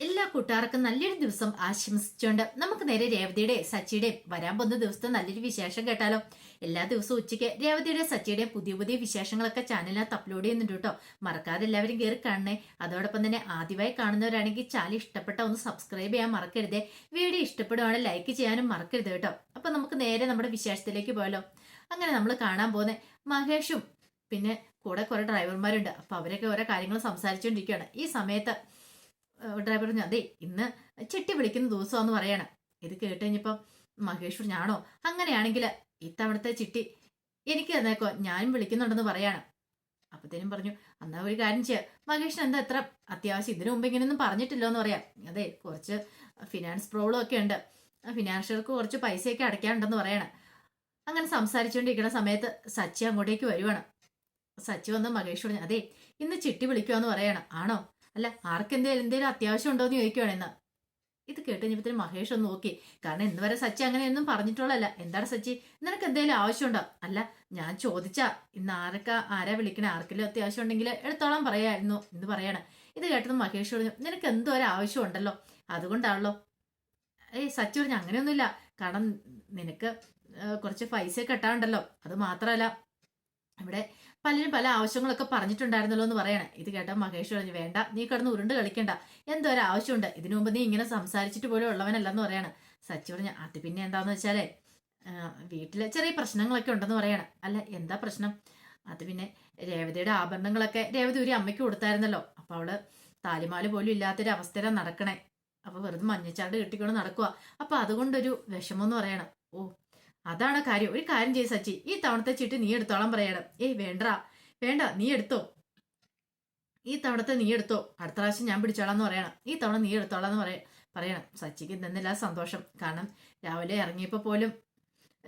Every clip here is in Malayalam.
എല്ലാ കൂട്ടുകാർക്കും നല്ലൊരു ദിവസം ആശംസിച്ചുകൊണ്ട് നമുക്ക് നേരെ രേവതിയുടെ സച്ചിയുടെയും വരാൻ പോകുന്ന ദിവസത്തെ നല്ലൊരു വിശേഷം കേട്ടാലോ? എല്ലാ ദിവസവും ഉച്ചയ്ക്ക് രേവതിയുടെ സച്ചിയുടെയും പുതിയ പുതിയ വിശേഷങ്ങളൊക്കെ ചാനലിനകത്ത് അപ്ലോഡ് ചെയ്യുന്നുണ്ട് കേട്ടോ. മറക്കാതെ എല്ലാവരും കയറി കാണണേ. അതോടൊപ്പം തന്നെ ആദ്യമായി കാണുന്നവരാണെങ്കിൽ ചാനൽ ഇഷ്ടപ്പെട്ട ഒന്ന് സബ്സ്ക്രൈബ് ചെയ്യാൻ മറക്കരുത്. വീഡിയോ ഇഷ്ടപ്പെടുവാണെങ്കിൽ ലൈക്ക് ചെയ്യാനും മറക്കരുത് കേട്ടോ. അപ്പൊ നമുക്ക് നേരെ നമ്മുടെ വിശേഷത്തിലേക്ക് പോയാലോ? അങ്ങനെ നമ്മൾ കാണാൻ പോകുന്ന മഹേഷും പിന്നെ കൂടെ കുറെ ഡ്രൈവർമാരുണ്ട് അപ്പൊ അവരൊക്കെ ഓരോ കാര്യങ്ങൾ സംസാരിച്ചുകൊണ്ടിരിക്കുകയാണ് ഈ സമയത്ത് ഡ്രൈവർ പറഞ്ഞു അതെ ഇന്ന് ചെട്ടി വിളിക്കുന്ന ദിവസമാണെന്ന് പറയണം. ഇത് കേട്ട് കഴിഞ്ഞപ്പം മഹേഷ് പറഞ്ഞാണോ അങ്ങനെയാണെങ്കിൽ ഇത്തവണത്തെ ചിട്ടി എനിക്ക് തന്നേക്കോ ഞാനും വിളിക്കുന്നുണ്ടെന്ന് പറയാണ്. അപ്പത്തേനും പറഞ്ഞു എന്നാ ഒരു കാര്യം ചെയ്യാം. മഹേഷിന് എന്താ എത്ര അത്യാവശ്യം? ഇതിനു മുമ്പ് ഇങ്ങനെയൊന്നും പറഞ്ഞിട്ടില്ലോ എന്ന് പറയാം. അതെ കുറച്ച് ഫിനാൻസ് പ്രോബ്ലം ഒക്കെ ഉണ്ട്. ഫിനാൻഷ്യൽക്ക് കുറച്ച് പൈസയൊക്കെ അടയ്ക്കാനുണ്ടെന്ന് പറയണം. അങ്ങനെ സംസാരിച്ചുകൊണ്ടിരിക്കുന്ന സമയത്ത് സച്ചി അങ്ങോട്ടേക്ക് വരുവാണ്. സച്ചി വന്ന് മഹേഷ് പറഞ്ഞു അതെ ഇന്ന് ചിട്ടി വിളിക്കുവാന്ന് പറയണം. ആണോ? അല്ല ആർക്കെന്തേലും എന്തേലും അത്യാവശ്യം ഉണ്ടോ എന്ന് ചോദിക്കുവാണ് എന്നാ. ഇത് കേട്ട് കഴിഞ്ഞപ്പോൾ മഹേഷ് ഒന്ന് നോക്കി. കാരണം ഇന്ന് വരെ സച്ചി അങ്ങനെയൊന്നും പറഞ്ഞിട്ടുള്ളല്ല എന്താണ് സച്ചി? നിനക്ക് എന്തേലും ആവശ്യമുണ്ടോ? അല്ല ഞാൻ ചോദിച്ചാ. ഇന്ന് ആരൊക്കെ ആരാ വിളിക്കണേ? ആർക്കെങ്കിലും അത്യാവശ്യം ഉണ്ടെങ്കിൽ എടുത്തോളം പറയായിരുന്നു എന്ന് പറയണം. ഇത് കേട്ടത് മഹേഷ് പറഞ്ഞു നിനക്ക് എന്തോ ഒരു ആവശ്യം ഉണ്ടല്ലോ. അതുകൊണ്ടാണല്ലോ. ഏയ് സച്ചി പറഞ്ഞു അങ്ങനെയൊന്നുമില്ല. കാരണം നിനക്ക് കുറച്ച് പൈസ കെട്ടാണ്ടല്ലോ അത് മാത്രമല്ല. ഇവിടെ പലരും പല ആവശ്യങ്ങളൊക്കെ പറഞ്ഞിട്ടുണ്ടായിരുന്നല്ലോ എന്ന് പറയണേ. ഇത് കേട്ട മഹേഷ് പറഞ്ഞു വേണ്ട നീ കിടന്ന് ഉരുണ്ട് കളിക്കണ്ട. എന്തോ ഒരു ആവശ്യമുണ്ട് ഇതിനു മുമ്പ് നീ ഇങ്ങനെ സംസാരിച്ചിട്ട് പോലും ഉള്ളവനല്ലെന്ന് പറയണ. സച്ചി പറഞ്ഞു അത് പിന്നെ എന്താന്ന് വെച്ചാലേ വീട്ടിലെ ചെറിയ പ്രശ്നങ്ങളൊക്കെ ഉണ്ടെന്ന് പറയണം. അല്ല എന്താ പ്രശ്നം? അത് പിന്നെ രേവതിയുടെ ആഭരണങ്ങളൊക്കെ രേവതി ഒരു അമ്മയ്ക്ക് കൊടുത്തായിരുന്നല്ലോ. അപ്പൊ അവൾ താലിമാല പോലും ഇല്ലാത്തൊരു അവസ്ഥയിലാണ് നടക്കണേ. അപ്പൊ വെറുതെ മഞ്ഞച്ചാട് കെട്ടിക്കൊണ്ട് നടക്കുക അപ്പൊ അതുകൊണ്ടൊരു വിഷമം എന്ന് പറയണം. ഓ അതാണ് കാര്യം. ഒരു കാര്യം ചെയ്യ സച്ചി. ഈ തവണത്തെ ചീട്ട് നീ എടുത്തോളം പറയണം. ഏയ് വേണ്ട. വേണ്ട നീ എടുത്തോ. ഈ തവണത്തെ നീ എടുത്തോ. അടുത്ത പ്രാവശ്യം ഞാൻ പിടിച്ചോളാം എന്ന് പറയണം. ഈ തവണ നീ എടുത്തോളാം എന്ന് പറയ പറയണം. സച്ചിക്ക് ഇന്നല്ല സന്തോഷം. കാരണം രാവിലെ ഇറങ്ങിയപ്പോൾ പോലും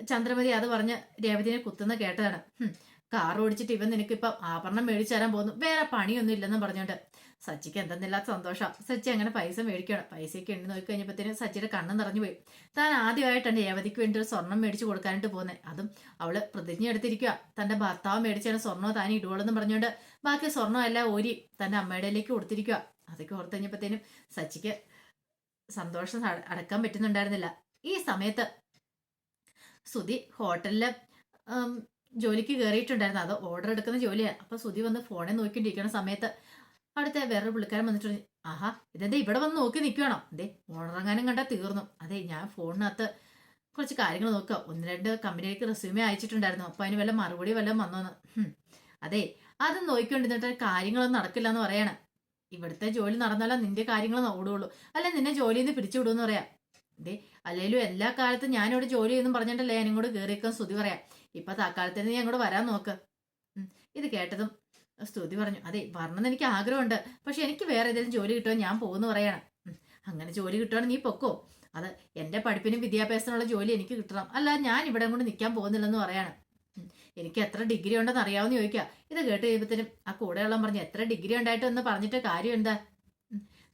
ചന്ദ്രമതി അത് പറഞ്ഞ് രേവതിനെ കുത്തുന്ന കേട്ടതാണ്. കാർ ഓടിച്ചിട്ട് ഇവൻ നിനക്കിപ്പം ആഭരണം മേടിച്ചു തരാൻ പോകുന്നു. വേറെ പണിയൊന്നും ഇല്ലെന്നും പറഞ്ഞോണ്ട്. സച്ചിക്ക് എന്തെന്നില്ലാത്ത സന്തോഷം. സച്ചി അങ്ങനെ പൈസ മേടിക്കണം പൈസയൊക്കെ ഉണ്ട് നോക്കി കഴിഞ്ഞപ്പോഴത്തേനും സച്ചിയുടെ കണ്ണ് നിറഞ്ഞു പോയി. താൻ ആദ്യമായിട്ടാണ് രേവതിക്ക് വേണ്ടി ഒരു സ്വർണം മേടിച്ചു കൊടുക്കാനായിട്ട് പോകുന്നത് അതും അവൾ പ്രതിജ്ഞ എടുത്തിരിക്കുക. തന്റെ ഭർത്താവ് മേടിച്ചാണ് സ്വർണം താൻ ഇടുവോളെന്ന് പറഞ്ഞുകൊണ്ട് ബാക്കി സ്വർണം എല്ലാം ഓരി തന്റെ അമ്മയുടെയിലേക്ക് കൊടുത്തിരിക്കുക. അതൊക്കെ ഓർത്ത് കഴിഞ്ഞപ്പോഴത്തേനും സച്ചിക്ക് സന്തോഷം അടക്കാൻ പറ്റുന്നുണ്ടായിരുന്നില്ല. ഈ സമയത്ത് സുധി ഹോട്ടലിൽ ജോലിക്ക് കയറിയിട്ടുണ്ടായിരുന്നു അത് ഓർഡർ എടുക്കുന്ന ജോലിയാണ് അപ്പൊ സുധി വന്ന് ഫോണിൽ നോക്കിണ്ടിരിക്കുന്ന സമയത്ത് അവിടുത്തെ വേറൊരു പുള്ളിക്കാരൻ വന്നിട്ട് ആഹാ ഇതെന്തേ ഇവിടെ വന്ന് നോക്കി നിൽക്കുകയാണോ അതെ ഓണറങ്ങാനും കണ്ടാൽ തീർന്നു. അതെ ഞാൻ ഫോണിനകത്ത് കുറച്ച് കാര്യങ്ങൾ നോക്കുക. ഒന്ന് രണ്ട് കമ്പനിയിലേക്ക് റെസ്യൂമേ അയച്ചിട്ടുണ്ടായിരുന്നു. അപ്പൊ അതിന് വല്ല മറുപടി വല്ലതും വന്നോന്ന്. അതെ അത് നോക്കിക്കൊണ്ടിരുന്നിട്ട് കാര്യങ്ങളൊന്നും നടക്കില്ല എന്ന് പറയണം. ഇവിടുത്തെ ജോലി നടന്നാലോ നിന്റെ കാര്യങ്ങൾ ഓടുകയുള്ളൂ അല്ല നിന്നെ ജോലിയിൽ നിന്ന് പിടിച്ചുവിടുമെന്ന് പറയാം. ദേ അല്ലെങ്കിലും എല്ലാ കാലത്തും ഞാനിവിടെ ജോലി ചെയ്യുന്നു പറഞ്ഞിട്ടല്ലേ ഞാനിങ്ങോട്ട് കയറിയേക്കാൻ സ്തുതി പറയാം. ഇപ്പൊ തൽക്കാലത്തിന് നീ അങ്ങോട്ട് വരാൻ നോക്ക്. ഇത് കേട്ടതും സ്തുതി പറഞ്ഞു. അതെ വരണമെന്ന് എനിക്ക് ആഗ്രഹമുണ്ട്. പക്ഷെ എനിക്ക് വേറെ ഏതെങ്കിലും ജോലി കിട്ടുമോ ഞാൻ പോകുന്നു പറയണം. അങ്ങനെ ജോലി കിട്ടുവാണെങ്കിൽ നീ പൊക്കോ? അത് എന്റെ പഠിപ്പിനും വിദ്യാഭ്യാസത്തിനുള്ള ജോലി എനിക്ക് കിട്ടണം. അല്ല ഞാൻ ഇവിടെ കൊണ്ട് നിൽക്കാൻ പോകുന്നില്ലെന്ന് പറയാണ്. എനിക്ക് എത്ര ഡിഗ്രി ഉണ്ടെന്ന് അറിയാവുന്ന ചോദിക്കുക ഇത് കേട്ട് കഴിയുമ്പത്തേനും ആ കൂടെയുള്ള പറഞ്ഞു എത്ര ഡിഗ്രി ഉണ്ടായിട്ട് എന്ന് പറഞ്ഞിട്ട് കാര്യം എന്താ?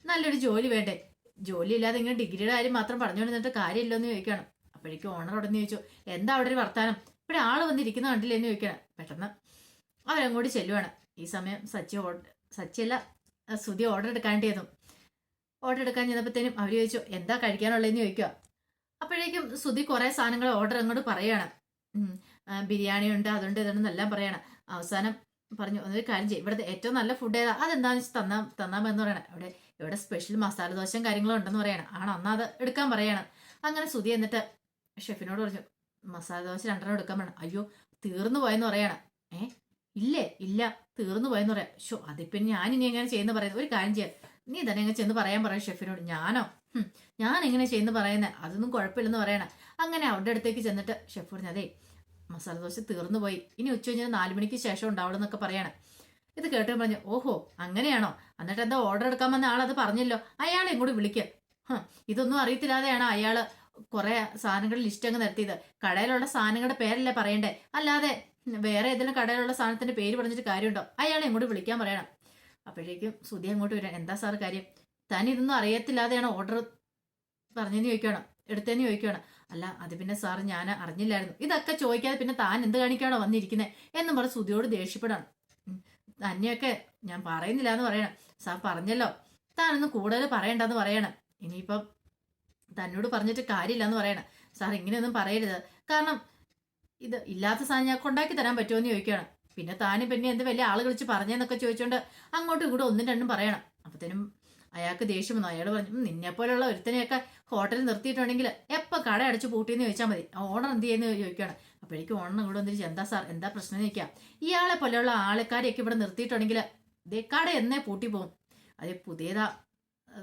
നല്ലൊരു ജോലി വേണ്ടേ. ജോലി ഇല്ലാതെ ഇങ്ങനെ ഡിഗ്രിയുടെ കാര്യം മാത്രം പറഞ്ഞുകൊണ്ടിരുന്നിട്ട് കാര്യമില്ലോ എന്ന് ചോദിക്കണം. അപ്പോഴേക്കും ഓണർ ഉടനെ ചോദിച്ചു എന്താ അവിടെ ഒരു വർത്താനം? ഇവിടെ ആൾ വന്നിരിക്കുന്ന കണ്ടില്ലേ? എന്ന് ചോദിക്കണം. പെട്ടെന്ന് അവരങ്ങോട്ട് ചെല്ലുവാണ്. ഈ സമയം സച്ചി ഓർഡർ സച്ചിയല്ല സുതി ഓർഡർ എടുക്കാണ്ടിയതും ഓർഡർ എടുക്കാൻ ചെന്നപ്പോഴത്തേനും അവർ ചോദിച്ചു എന്താ കഴിക്കാനുള്ളതെന്ന് ചോദിക്കുക അപ്പോഴേക്കും സുതി കുറേ സാധനങ്ങൾ ഓർഡർ അങ്ങോട്ട് പറയണം ബിരിയാണി ഉണ്ട് അതുണ്ട് ഇതുണ്ടെന്നെല്ലാം പറയണം അവസാനം പറഞ്ഞു ഒരു കാര്യം ചെയ്യും ഇവിടുത്തെ ഏറ്റവും നല്ല ഫുഡ് ഏതാ? അതെന്താണെന്ന് വെച്ചാൽ തന്നാ എന്ന് പറയണം. ഇവിടെ ഇവിടെ സ്പെഷ്യൽ മസാല ദോശയും കാര്യങ്ങളും ഉണ്ടെന്ന് പറയണം. ആണോ അന്നാ അത് എടുക്കാൻ പറയണം. അങ്ങനെ സുതി എന്നിട്ട് ഷെഫിനോട് പറഞ്ഞു മസാല ദോശ രണ്ടെണ്ണം എടുക്കാൻ പറയണം. അയ്യോ തീർന്നു പോയെന്ന് പറയണം. ഏ ഇല്ലേ? ഇല്ല. തീർന്നു പോയെന്ന് പറയാം. ഷോ അതിപ്പം ഞാൻ ഇനി എങ്ങനെ ചെയ്യുന്ന പറയുന്നത്? ഒരു കാര്യം ചെയ്യാം. നീ തന്നെ എങ്ങനെ ചെന്ന് പറയാൻ പറയും ഷെഫിനോട്. ഞാനോ? ഞാൻ എങ്ങനെ ചെയ്യുന്ന പറയുന്നത് അതൊന്നും കുഴപ്പമില്ലെന്ന് പറയണം. അങ്ങനെ അവരുടെ അടുത്തേക്ക് ചെന്നിട്ട് ഷെഫ് പറഞ്ഞു അതെ മസാല ദോശ തീർന്നു പോയി. ഇനി ഉച്ച കഴിഞ്ഞാൽ നാല് മണിക്ക് ശേഷം ഉണ്ടാവുള്ളൂ എന്നൊക്കെ പറയണം. ഇത് കേട്ട് പറഞ്ഞു ഓഹോ അങ്ങനെയാണോ? എന്നിട്ട് എന്താ ഓർഡർ എടുക്കാൻ വന്ന ആളത് പറഞ്ഞല്ലോ? അയാളെ ഇങ്ങോട്ട് വിളിക്കുക ഇതൊന്നും അറിയത്തില്ലാതെയാണ് അയാൾ കുറെ സാധനങ്ങൾ ലിസ്റ്റ് അങ്ങ് നിർത്തിയത്. കടയിലുള്ള സാധനങ്ങളുടെ പേരല്ലേ പറയണ്ടേ? അല്ലാതെ വേറെ ഏതെങ്കിലും കടയിലുള്ള സാധനത്തിന്റെ പേര് പറഞ്ഞിട്ട് കാര്യമുണ്ടോ? അയാളെ ഇങ്ങോട്ട് വിളിക്കാൻ പറയണം. അപ്പോഴേക്കും സുധി അങ്ങോട്ട് വരാം. എന്താ സാർ കാര്യം? താൻ ഇതൊന്നും അറിയത്തില്ലാതെയാണ് ഓർഡർ പറഞ്ഞെന്ന് ചോദിക്കണം എടുത്തേന്ന് ചോദിക്കണം അല്ല അത് പിന്നെ സാർ ഞാൻ അറിഞ്ഞില്ലായിരുന്നു. ഇതൊക്കെ ചോദിക്കാതെ പിന്നെ താൻ എന്ത് കാണിക്കാണോ വന്നിരിക്കുന്നത് എന്നും പറഞ്ഞ് സുധിയോട് ദേഷ്യപ്പെടാണ്. തന്നെയൊക്കെ ഞാൻ പറയുന്നില്ല എന്ന് പറയണം. സാർ പറഞ്ഞല്ലോ. താനൊന്നും കൂടുതൽ പറയണ്ടെന്ന് പറയണം. ഇനിയിപ്പം തന്നോട് പറഞ്ഞിട്ട് കാര്യമില്ല എന്ന് പറയണം. സാർ ഇങ്ങനെയൊന്നും പറയരുത്. കാരണം ഇത് ഇല്ലാത്ത സാധനം ഞാൻ കൊണ്ടാക്കി തരാൻ പറ്റുമോ എന്ന് ചോദിക്കുകയാണ്. പിന്നെ താനും പിന്നെ എന്ത് വലിയ ആൾ വിളിച്ച് പറഞ്ഞെന്നൊക്കെ ചോദിച്ചുകൊണ്ട് അങ്ങോട്ടും ഇങ്ങോട്ടും ഒന്നും രണ്ടും പറയണം. അപ്പത്തേനും അയാൾക്ക് ദേഷ്യം വന്നു. അയാൾ പറഞ്ഞു നിന്നെ നിന്നെപ്പോലുള്ള ഒരുത്തനെയൊക്കെ ഹോട്ടലിൽ നിർത്തിയിട്ടുണ്ടെങ്കിൽ എപ്പോൾ കട അടച്ച് പൂട്ടിയെന്ന് ചോദിച്ചാൽ മതി. ഓണർ എന്ത് ചെയ്യുന്നു ചോദിക്കുകയാണ്. അപ്പോഴേക്കും ഓണർ ഇവിടെ വന്നിട്ട് എന്താ സാർ എന്താ പ്രശ്നം എന്ന് ചോദിക്കാം. ഇയാളെ പോലെയുള്ള ആൾക്കാരെയൊക്കെ ഇവിടെ നിർത്തിയിട്ടുണ്ടെങ്കിൽ ദേ കട എന്നേ പൂട്ടി പോകും അതെ പുതിയതാ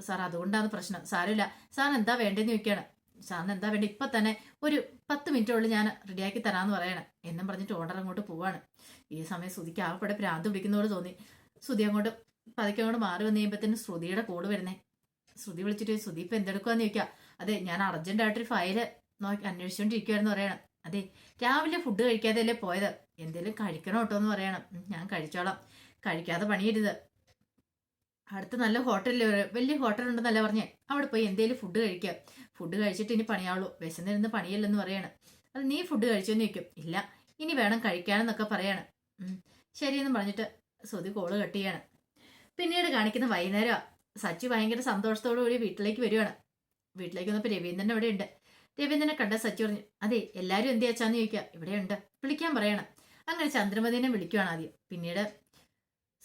സാർ അതുകൊണ്ടാണ് പ്രശ്നം. സാരമില്ല. സാർ എന്താ വേണ്ടതെന്ന് ചോദിക്കുകയാണ് സാറിന് എന്താ വേണ്ടത് ഇപ്പം തന്നെ ഒരു പത്ത് മിനിറ്റുള്ളിൽ ഞാൻ റെഡിയാക്കി തരാമെന്ന് പറയണം. എന്നും പറഞ്ഞിട്ട് ഓർഡർ അങ്ങോട്ട് പോവാണ്. ഈ സമയം ശ്രുതിക്ക് ആകപ്പെടെ ഭ്രാന്ത് പിടിക്കുന്നതോട് തോന്നി. ശ്രുതി അങ്ങോട്ട് പതുക്കെ അങ്ങോട്ട് മാറി വന്നു കഴിയുമ്പോഴത്തേനും ശ്രുതിയുടെ കോൾ വരുന്നേ. ശ്രുതി വിളിച്ചിട്ട് ശ്രുതി ഇപ്പം എന്തെടുക്കുവാന്ന് ചോദിക്കുക അതെ ഞാൻ അർജന്റായിട്ടൊരു ഫയൽ നോക്കി അന്വേഷിച്ചുകൊണ്ടിരിക്കുകയാണെന്ന് പറയണം. അതെ രാവിലെ ഫുഡ് കഴിക്കാതെ അല്ലേ പോയത്? എന്തെങ്കിലും കഴിക്കണം കേട്ടോ എന്ന് പറയണം. ഞാൻ കഴിച്ചോളാം. കഴിക്കാതെ പണിയരുത്. അടുത്ത നല്ല ഹോട്ടലിൽ വലിയ ഹോട്ടൽ ഉണ്ടെന്നല്ല പറഞ്ഞേ. അവിടെ പോയി എന്തേലും ഫുഡ് കഴിക്കുക ഫുഡ് കഴിച്ചിട്ട് ഇനി പണിയാവുള്ളൂ. വിശന്നിരുന്ന് പണിയല്ലെന്ന് പറയണം. അത് നീ ഫുഡ് കഴിച്ചെന്ന് ചോദിക്കും. ഇല്ല ഇനി വേണം കഴിക്കാനെന്നൊക്കെ പറയാണ്. "ഉം, ശരിയെന്ന് പറഞ്ഞിട്ട് ശ്രുതി കോൾ കട്ട് പിന്നീട് കാണിക്കുന്ന വൈകുന്നേരം സച്ചി ഭയങ്കര സന്തോഷത്തോടു കൂടി വീട്ടിലേക്ക് വരുവാണ്. വീട്ടിലേക്ക് വന്നപ്പോൾ രവീന്ദ്രൻ അവിടെ ഉണ്ട്. രവീന്ദ്രനെ കണ്ട സച്ചി പറഞ്ഞു അതെ എല്ലാവരും എന്ത് ചോദിച്ചാന്ന് ചോദിക്കുക ഇവിടെയുണ്ട്. വിളിക്കാൻ പറയണം. അങ്ങനെ ചന്ദ്രമതിനെ വിളിക്കുവാണ് ആദ്യം. പിന്നീട്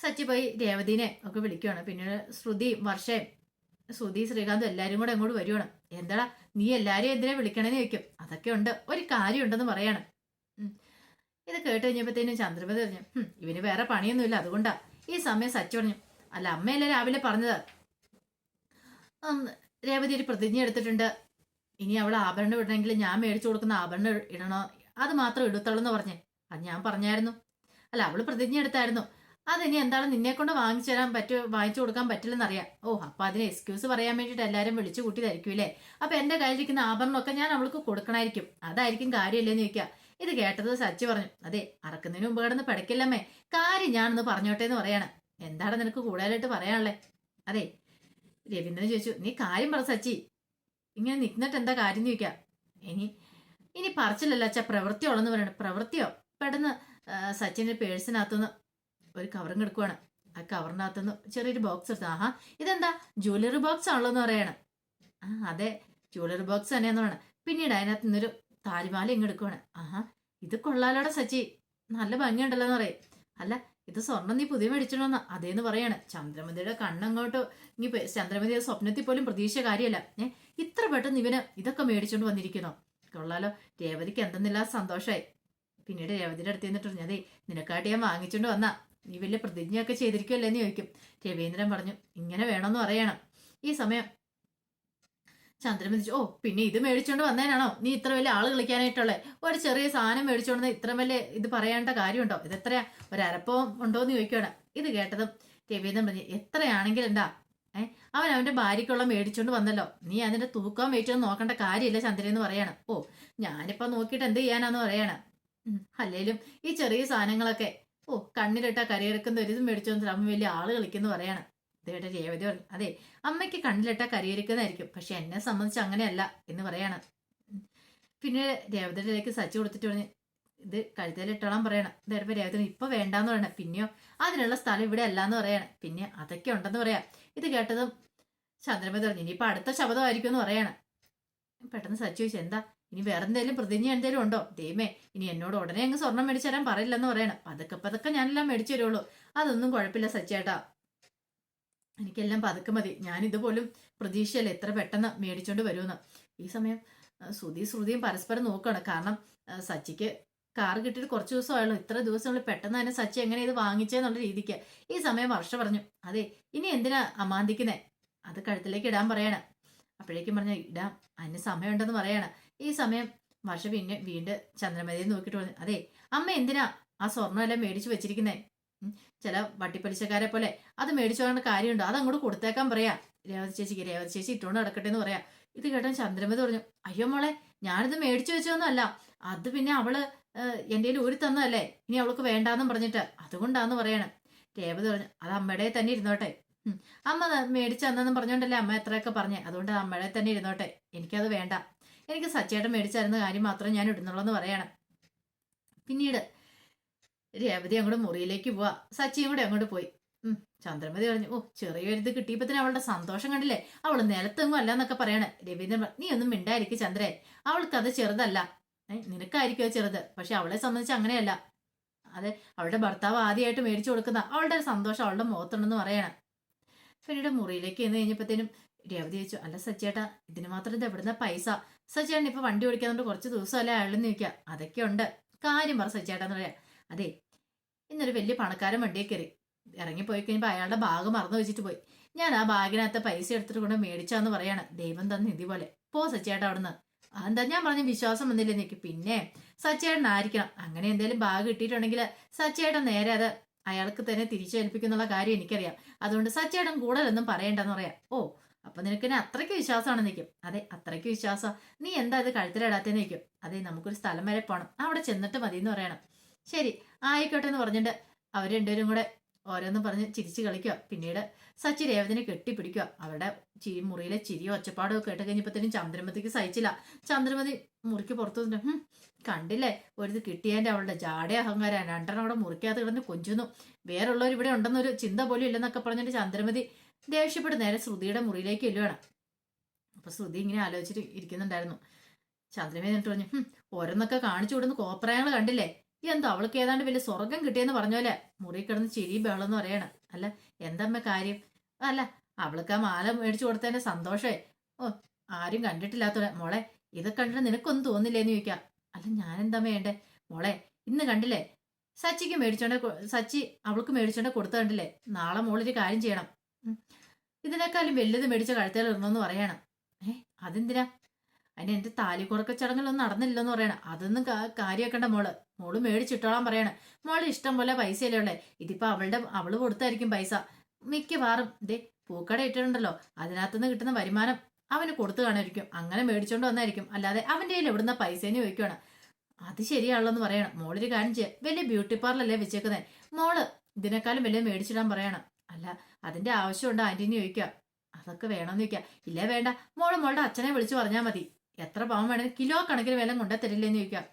സച്ചി രേവതിനെ ഒക്കെ വിളിക്കുവാണ്. പിന്നീട് ശ്രുതി വർഷയും ശ്രുതി ശ്രീകാന്തും എല്ലാവരും കൂടെ അങ്ങോട്ട് വരുവാണ്. എന്താടാ നീ എല്ലാരെയും എന്തിനാ വിളിക്കണമെന്ന് ചോദിക്കും. അതൊക്കെ ഉണ്ട്. ഒരു കാര്യമുണ്ടെന്ന് പറയാണ്. ഇത് കേട്ട് കഴിഞ്ഞപ്പോഴത്തേനും ചന്ദ്രപതി പറഞ്ഞു "ഹും, ഇവന് വേറെ പണിയൊന്നുമില്ല. അതുകൊണ്ടാ. ഈ സമയം സച്ചി പറഞ്ഞു അല്ല അമ്മയല്ലേ രാവിലെ പറഞ്ഞത്? രേവതി ഒരു പ്രതിജ്ഞ എടുത്തിട്ടുണ്ട്. ഇനി അവൾ ആഭരണം ഇടണമെങ്കിൽ ഞാൻ മേടിച്ചു കൊടുക്കുന്ന ആഭരണം ഇടണോ? അത് മാത്രം ഇടത്തുള്ളൂ എന്ന് പറഞ്ഞേ. അത് ഞാൻ പറഞ്ഞായിരുന്നു. അല്ല അവൾ പ്രതിജ്ഞ എടുത്തായിരുന്നു. അതിനി എന്താണ് നിന്നെ കൊണ്ട് വാങ്ങിച്ചു തരാൻ പറ്റു വാങ്ങിച്ചു കൊടുക്കാൻ പറ്റില്ലെന്നറിയാം. ഓ അപ്പൊ അതിന് എക്സ്ക്യൂസ് പറയാൻ വേണ്ടിയിട്ട് എല്ലാരും വിളിച്ചു കൂട്ടിയതായിരിക്കൂലേ അപ്പൊ എന്റെ കയ്യിലിരിക്കുന്ന ആഭരണമൊക്കെ ഞാൻ അവൾക്ക് കൊടുക്കണമായിരിക്കും അതായിരിക്കും കാര്യമില്ലെന്ന് ചോദിക്കുക ഇത് കേട്ടത് സച്ചി പറഞ്ഞു അതെ അറക്കുന്നതിന് മുമ്പ് കിടന്ന് പഠിക്കില്ലമ്മേ. കാര്യം ഞാനൊന്ന് പറഞ്ഞോട്ടെ എന്ന് പറയാണ്. എന്താണ് നിനക്ക് കൂടുതലായിട്ട് പറയാനുള്ളേ? അതെ. രവീന്ദ്രൻ ചോദിച്ചു നീ കാര്യം പറ സച്ചി. ഇങ്ങനെ നിന്നിട്ട് എന്താ കാര്യം ചോദിക്കാം. ഇനി ഇനി പറച്ചില്ലല്ലോ അച്ഛാ പ്രവൃത്തിയോളെന്ന് പറയണം. പ്രവൃത്തിയോ? പെട്ടെന്ന് സച്ചിന്റെ പേഴ്സിനകത്തുനിന്ന് ഒരു കവറും കിടക്കുവാണ്. ആ കവറിനകത്തുനിന്ന് ചെറിയൊരു ബോക്സ് എടുത്തു ആഹാ ഇതെന്താ? ജ്വല്ലറി ബോക്സ് ആണല്ലോ എന്ന് പറയാണ്. ആ അതെ ജ്വല്ലറി ബോക്സ് തന്നെയെന്ന് പറയണം. പിന്നീട് അതിനകത്ത് നിന്നൊരു താലിമാല ഇങ്ങ് എടുക്കുവാണ്. ആഹാ ഇത് കൊള്ളാലോടെ സച്ചി. നല്ല ഭംഗിയുണ്ടല്ലോ എന്ന് പറയും. അല്ല ഇത് സ്വർണം നീ പുതിയ മേടിച്ചിടണമെന്ന് അതേന്ന് പറയാണ്. ചന്ദ്രമതിയുടെ കണ്ണങ്ങോട്ട് ഇനി ചന്ദ്രമതിയുടെ സ്വപ്നത്തിൽ പോലും പ്രതീക്ഷ കാര്യമല്ല. ഏ ഇത്ര പെട്ടെന്ന് ഇവന് ഇതൊക്കെ മേടിച്ചുകൊണ്ട് വന്നിരിക്കുന്നു. കൊള്ളാലോ രേവതിക്ക് എന്തെന്നില്ല സന്തോഷമായി പിന്നീട് രേവതിയുടെ അടുത്ത് നിന്നിട്ട് അതെ നിനക്കായിട്ട് ഞാൻ വാങ്ങിച്ചോണ്ട് വന്നാ. നീ വലിയ പ്രതിജ്ഞയൊക്കെ ചെയ്തിരിക്കുമല്ലേ എന്ന് ചോദിക്കും. രവീന്ദ്രൻ പറഞ്ഞു ഇങ്ങനെ വേണമെന്ന് പറയണം. ഈ സമയം ചന്ദ്രൻ ചോ- ഓ പിന്നെ ഇത് മേടിച്ചോണ്ട് വന്നേനാണോ? നീ ഇത്ര വലിയ ആൾ കളിക്കാനായിട്ടുള്ളേ. ഒരു ചെറിയ സാധനം മേടിച്ചോണ്ട് ഇത്ര വലിയ ഇത് പറയേണ്ട കാര്യമുണ്ടോ? ഇത് എത്രയാ? ഒരു ഉണ്ടോ എന്ന് ചോദിക്കുകയാണ് ഇത് കേട്ടതും രവീന്ദ്രൻ പറഞ്ഞു എത്രയാണെങ്കിൽ എന്താ ഏ അവൻ അവന്റെ ഭാര്യയ്ക്കുള്ള മേടിച്ചോണ്ട് വന്നല്ലോ. നീ അതിന്റെ തൂക്കം വെയിറ്റ് നോക്കേണ്ട കാര്യമില്ല ചന്ദ്രൻ എന്ന് പറയാണ്. ഓ ഞാനിപ്പോ നോക്കിയിട്ട് എന്ത് ചെയ്യാനാന്ന് പറയാണ്. അല്ലേലും ഈ ചെറിയ സാധനങ്ങളൊക്കെ ഓ കണ്ണിലിട്ട കരയിറക്കുന്ന ഒരു മേടിച്ചോന്ന് മേടിച്ചോണ്ട് അമ്മ വലിയ ആൾ കളിക്കുന്നു പറയാണ്. ഇതേട്ട രേവതി പറഞ്ഞു. അതെ അമ്മയ്ക്ക് കണ്ണിലിട്ട കരയിരിക്കുന്നതായിരിക്കും പക്ഷെ എന്നെ സംബന്ധിച്ച് അങ്ങനെയല്ല എന്ന് പറയാണ്. പിന്നെ പിന്നെ രേവതിയിലേക്ക് സച്ചി കൊടുത്തിട്ട് പറഞ്ഞു ഇത് കഴുതലിട്ടോളാൻ പറയണം. ഇതായപ്പോ രേവതി ഇപ്പൊ വേണ്ടാന്ന് പറയണം. പിന്നെയോ അതിനുള്ള സ്ഥലം ഇവിടെ അല്ല എന്ന് പറയണം. പിന്നെ അതൊക്കെ ഉണ്ടെന്ന് പറയാം. ഇത് കേട്ടതും ചന്ദ്രമതി പറഞ്ഞു ഇനിയിപ്പൊ അടുത്ത ശബ്ദമായിരിക്കും എന്ന് പറയണം. പെട്ടെന്ന് സച്ചി ചോദിച്ചു എന്താ? ഇനി വേറെ എന്തെങ്കിലും പ്രതിജ്ഞ എന്തെങ്കിലും ഉണ്ടോ? ദൈവമേ ഇനി എന്നോട് ഉടനെ അങ്ങ് സ്വർണം മേടിച്ചു തരാൻ പറയില്ലെന്ന് പറയണം. പതുക്കെ പതുക്കെ ഞാനെല്ലാം മേടിച്ചു തരുള്ളൂ. അതൊന്നും കുഴപ്പമില്ല സച്ചേട്ടാ. എനിക്കെല്ലാം പതുക്കെ മതി. ഞാൻ ഇതുപോലും പ്രതീക്ഷയല്ല എത്ര പെട്ടെന്ന് മേടിച്ചോണ്ട് വരുമെന്ന്. ഈ സമയം ശ്രുതി ശ്രുതിയും പരസ്പരം നോക്കുകയാണ് കാരണം സച്ചിക്ക് കാർ കിട്ടിയിട്ട് കുറച്ച് ദിവസമായുള്ളൂ. ഇത്ര ദിവസങ്ങളിൽ പെട്ടെന്ന് തന്നെ സച്ചി എങ്ങനെ ഇത് വാങ്ങിച്ചെന്നുള്ള രീതിക്ക്. ഈ സമയം വർഷ പറഞ്ഞു. അതെ ഇനി എന്തിനാ അമാന്തിക്കുന്നേ? അത് കഴുത്തിലേക്ക് ഇടാൻ പറയണം. അപ്പോഴേക്കും പറഞ്ഞ ഇടാം അതിന് സമയമുണ്ടെന്ന് പറയണ. ഈ സമയം വർഷ പിന്നെ വീണ്ടും ചന്ദ്രമതിയെ നോക്കിയിട്ട് പറഞ്ഞു അതെ അമ്മ എന്തിനാ ആ സ്വർണം എല്ലാം മേടിച്ചു വെച്ചിരിക്കുന്നേ? ചില വട്ടിപ്പലിശക്കാരെ പോലെ അത് മേടിച്ചു പോകേണ്ട കാര്യമുണ്ടോ? അത് അങ്ങോട്ട് കൊടുത്തേക്കാൻ പറയാ. രേവതി ചേച്ചിക്ക് രേവതി ചേച്ചി ഇട്ടുകൊണ്ട് നടക്കട്ടെ എന്ന് പറയാ. ഇത് കേട്ടാൻ ചന്ദ്രമതി പറഞ്ഞു അയ്യോ മോളെ ഞാനിത് മേടിച്ചു വെച്ചതൊന്നുമല്ല. അത് പിന്നെ അവൾ എന്റെ കയ്യിൽ ഊരി തന്നതല്ലേ? ഇനി അവൾക്ക് വേണ്ടാന്നും പറഞ്ഞിട്ട് അതുകൊണ്ടാന്ന് പറയണം. രേവതി പറഞ്ഞു അത് അമ്മയുടെ തന്നെ ഇരുന്നോട്ടെ. അമ്മ മേടിച്ചു തന്നെന്നും പറഞ്ഞോണ്ടല്ലേ അമ്മ എത്രയൊക്കെ പറഞ്ഞേ? അതുകൊണ്ട് അത് അമ്മയുടെ തന്നെ ഇരുന്നോട്ടെ. എനിക്കത് വേണ്ട. എനിക്ക് സച്ചേട്ടൻ മേടിച്ചു തരുന്ന കാര്യം മാത്രം ഞാൻ ഇടുന്നുള്ളൂ എന്ന് പറയണം. പിന്നീട് രേവതി അങ്ങോട്ട് മുറിയിലേക്ക് പോവാ. സച്ചിയും കൂടെ അങ്ങോട്ട് പോയി. ചന്ദ്രമതി പറഞ്ഞു ഓ ചെറിയൊരിത് തന്നെ അവളുടെ സന്തോഷം കണ്ടില്ലേ? അവൾ നിലത്തെങ്ങും അല്ല എന്നൊക്കെ പറയണേ. രവീന്ദ്രൻ നീ ഒന്നും മിണ്ടായിരിക്കും ചന്ദ്രേ. അവൾക്കത് ചെറുതല്ല. നിനക്കായിരിക്കും അത് ചെറുത്. പക്ഷെ അവളെ സംബന്ധിച്ച് അങ്ങനെയല്ല. അതെ അവളുടെ ഭർത്താവ് ആദ്യമായിട്ട് മേടിച്ചു കൊടുക്കുന്ന അവളുടെ ഒരു സന്തോഷം അവളുടെ മുഖത്തുണ്ടെന്ന് പറയണം. പിന്നീട് മുറിയിലേക്ക് എന്ന് കഴിഞ്ഞപ്പോഴത്തേനും രേവതി ചോദിച്ചു അല്ല സച്ചേട്ടാ ഇതിന് മാത്രം ഇത് എവിടുന്ന പൈസ? സച്ചേട്ടൻ ഇപ്പൊ വണ്ടി ഓടിക്കാതുകൊണ്ട് കുറച്ച് ദിവസമല്ലേ അയാളിൽ ചോദിക്കുക അതൊക്കെ ഉണ്ട്. കാര്യം പറ സച്ചേട്ടാന്ന് പറയാ. അതെ ഇന്നൊരു വലിയ പണക്കാരൻ വണ്ടിയെ കയറി. ഇറങ്ങിപ്പോയി കഴിയുമ്പോൾ അയാളുടെ ബാഗ് മറന്നു വെച്ചിട്ട് പോയി. ഞാൻ ആ ബാഗിനകത്ത് പൈസ എടുത്തിട്ട് കൊണ്ട് മേടിച്ചാന്ന് പറയാണ്. ദൈവം തന്ന നിധി പോലെ. പോ സച്ചേട്ടാ അവിടുന്ന്. അതെന്താ ഞാൻ പറഞ്ഞ വിശ്വാസം വന്നില്ലേ എനിക്ക് പിന്നെ സച്ചേട്ടൻ ആയിരിക്കണം. അങ്ങനെ എന്തെങ്കിലും ബാഗ് കിട്ടിയിട്ടുണ്ടെങ്കിൽ സച്ചേട്ടൻ നേരെ അത് അയാൾക്ക് തന്നെ തിരിച്ചേൽപ്പിക്കുന്നുള്ള കാര്യം എനിക്കറിയാം. അതുകൊണ്ട് സച്ചേട്ടൻ കൂടുതലൊന്നും പറയണ്ടെന്ന് പറയാം. ഓ അപ്പൊ നിനക്ക് എന്നെ അത്രയ്ക്ക് വിശ്വാസമാണ് നിൽക്കും അതെ അത്രയ്ക്ക് വിശ്വാസം. നീ എന്താ ഇത് കഴുത്തിലിടാത്തേന്ന് നിൽക്കും അതെ നമുക്കൊരു സ്ഥലം വരെ പോകണം അവിടെ ചെന്നിട്ട് മതി എന്ന് പറയണം. ശരി ആയിക്കോട്ടെ എന്ന് പറഞ്ഞിട്ട് അവർ രണ്ടുപേരും കൂടെ ഓരോന്നും പറഞ്ഞ് ചിരിച്ച് കളിക്കുക. പിന്നീട് സച്ചി രേവതിനെ കെട്ടിപ്പിടിക്കുക. അവരുടെ ചി മുറിയിലെ ചിരിയോ ഒച്ചപ്പാടോ കേട്ട് കഴിഞ്ഞപ്പോഴത്തേനും ചന്ദ്രമതിക്ക് സഹിച്ചില്ല. ചന്ദ്രമതി മുറിക്ക് പുറത്തു നിന്ന് "ഹും, കണ്ടില്ലേ? ഒരു ഇത് കിട്ടിയതിന്റെ അവളുടെ ജാട അഹങ്കാരം. രണ്ടെണ്ണം അവിടെ മുറിക്കാത്ത കിടന്ന് കൊഞ്ചുന്നു. വേറുള്ളവർ ഇവിടെ ഉണ്ടെന്നൊരു ചിന്ത പോലും ഇല്ലെന്നൊക്കെ പറഞ്ഞിട്ട് ചന്ദ്രമതി ദേഷ്യപ്പെട്ട് നേരെ ശ്രുതിയുടെ മുറിയിലേക്ക് ചെല്ലുവാണ്. അപ്പൊ ശ്രുതി ഇങ്ങനെ ആലോചിച്ചിട്ട് ഇരിക്കുന്നുണ്ടായിരുന്നു. ചന്ദ്രമേ എന്നിട്ട് പറഞ്ഞു "ഹും, ഓരോന്നൊക്കെ കാണിച്ചു കൊടുന്ന് കോപ്രായങ്ങൾ കണ്ടില്ലേ? എന്തോ അവൾക്ക് ഏതാണ്ട് വലിയ സ്വർഗം കിട്ടിയെന്ന് പറഞ്ഞോലെ മുറി കിടന്ന് ചിരി ബഹളെന്ന് പറയണ. അല്ല എന്തമ്മ കാര്യം? അല്ല അവൾക്ക് ആ മാല മേടിച്ചു കൊടുത്തതിന്റെ സന്തോഷേ. ഓ ആരും കണ്ടിട്ടില്ലാത്ത മോളെ ഇതൊക്കെ കണ്ടിട്ട് നിനക്കൊന്നും തോന്നില്ലേന്ന് ചോദിക്കാം. അല്ല ഞാൻ എന്താ വേണ്ടേ മോളെ ഇന്ന് കണ്ടില്ലേ? സച്ചിക്ക് മേടിച്ചോണ്ട് സച്ചി അവൾക്ക് മേടിച്ചോണ്ട് കൊടുത്തു കണ്ടില്ലേ? നാളെ മോളൊരു കാര്യം ചെയ്യണം. ഇതിനേക്കാളും വലുത് മേടിച്ച കഴുത്തേൽ ഇടണമെന്ന് പറയണം. ഏ അതെന്തിനാ? അതിന് എന്റെ താലിക്കുറക്ക ചടങ്ങിലൊന്നും നടന്നില്ലെന്ന് പറയണം. അതൊന്നും കാര്യമാക്കണ്ട മോൾ. മോൾ മേടിച്ചിട്ടോളാൻ പറയണം. മോൾ ഇഷ്ടം പോലെ പൈസയല്ലേ ഉള്ളേ? ഇതിപ്പോ അവളുടെ അവൾ കൊടുത്തായിരിക്കും പൈസ. മിക്കവാറും ദേ പൂക്കട ഇട്ടിട്ടുണ്ടല്ലോ. അതിനകത്തുനിന്ന് കിട്ടുന്ന വരുമാനം അവന് കൊടുത്തു കാണായിരിക്കും അങ്ങനെ മേടിച്ചോണ്ട് വന്നായിരിക്കും. അല്ലാതെ അവന്റെ കയ്യിൽ എവിടുന്ന പൈസേന്ന് ചോദിക്കുവാണ്. അത് ശരിയാണല്ലോ എന്ന് പറയണം. മോളൊരു ചെയ്യാം. വലിയ ബ്യൂട്ടി പാർലല്ലേ വെച്ചേക്കുന്നേ? മോൾ ഇതിനേക്കാളും വലിയ മേടിച്ചിടാൻ പറയണം. അല്ല അതിന്റെ ആവശ്യമുണ്ട് ആന്റീനെ ചോദിക്കുക. അതൊക്കെ വേണമെന്ന് ചോദിക്കുക. ഇല്ലേ വേണ്ട മോൾ മോളുടെ അച്ഛനെ വിളിച്ചു പറഞ്ഞാൽ മതി. എത്ര പാവം വേണമെങ്കിൽ കിലോ കണക്കിന് വില കൊണ്ടുതരില്ലെന്ന് ചോദിക്കാം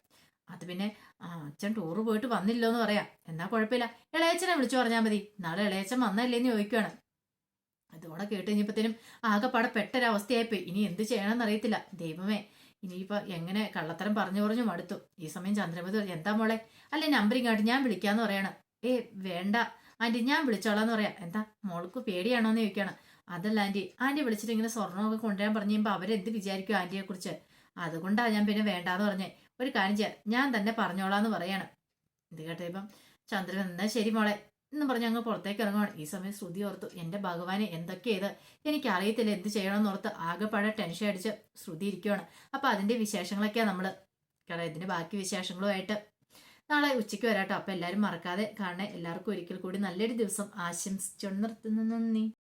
അത് പിന്നെ ആ അച്ഛൻ ടൂറ് പോയിട്ട് വന്നില്ലോ എന്ന് പറയാം. എന്നാ കുഴപ്പമില്ല. ഇളയച്ചനെ വിളിച്ചു പറഞ്ഞാൽ മതി. നാളെ ഇളയച്ചൻ വന്നല്ലേന്ന് ചോദിക്കുകയാണ് അതോടെ കേട്ട് കഴിഞ്ഞപ്പോഴത്തേനും ആകെപ്പാടെ പെട്ടൊരവസ്ഥയായിപ്പോയി. ഇനി എന്ത് ചെയ്യണമെന്ന് അറിയത്തില്ല. ദൈവമേ ഇനിയിപ്പോ എങ്ങനെ കള്ളത്തരം പറഞ്ഞു പറഞ്ഞു മടുത്തു. ഈ സമയം ചന്ദ്രമതി എന്താ മോളെ? അല്ലെ നമ്പർ ഇങ്ങോട്ട് ഞാൻ വിളിക്കാന്ന് പറയണം. ഏ വേണ്ട. ആന്റി ഞാൻ വിളിച്ചോളാന്ന് പറയാം. എന്താ മോൾക്ക് പേടിയാണോന്ന് ചോദിക്കുകയാണ് അതല്ല ആന്റി ആന്റി വിളിച്ചിട്ട് ഇങ്ങനെ സ്വർണമൊക്കെ കൊണ്ടുവരാൻ പറഞ്ഞു കഴിയുമ്പോൾ അവരെന്ത് വിചാരിക്കും ആന്റിയെ കുറിച്ച് അതുകൊണ്ടാണ് ഞാൻ പിന്നെ വേണ്ടാന്ന് പറഞ്ഞേ. ഒരു കാര്യം ചെയ്യാം. ഞാൻ തന്നെ പറഞ്ഞോളാന്ന് പറയാണ്. ഇത് കേട്ടപ്പം ചന്ദ്രൻ എന്നാ ശരി മോളെ. എന്ന് പറഞ്ഞ് അങ്ങ് പുറത്തേക്ക് ഇറങ്ങുവാണ്. ഈ സമയം ശ്രുതി ഓർത്തു എന്റെ ഭഗവാനെ എന്തൊക്കെ ചെയ്ത് എനിക്ക് അറിയത്തില്ല എന്ത് ചെയ്യണമെന്ന് ഓർത്ത് ആകെപ്പാടെ ടെൻഷൻ അടിച്ച് ശ്രുതി ഇരിക്കുവാണ്. അപ്പൊ അതിന്റെ വിശേഷങ്ങളൊക്കെയാ നമ്മൾ. കേട്ടോ ഇതിന്റെ ബാക്കി വിശേഷങ്ങളുമായിട്ട് നാളെ ഉച്ചയ്ക്ക് വരാട്ടോ. അപ്പം എല്ലാവരും മറക്കാതെ കാണണേ. എല്ലാവർക്കും ഒരിക്കൽ കൂടി നല്ലൊരു ദിവസം ആശംസിച്ചു നിർത്തുന്നു. നന്ദി.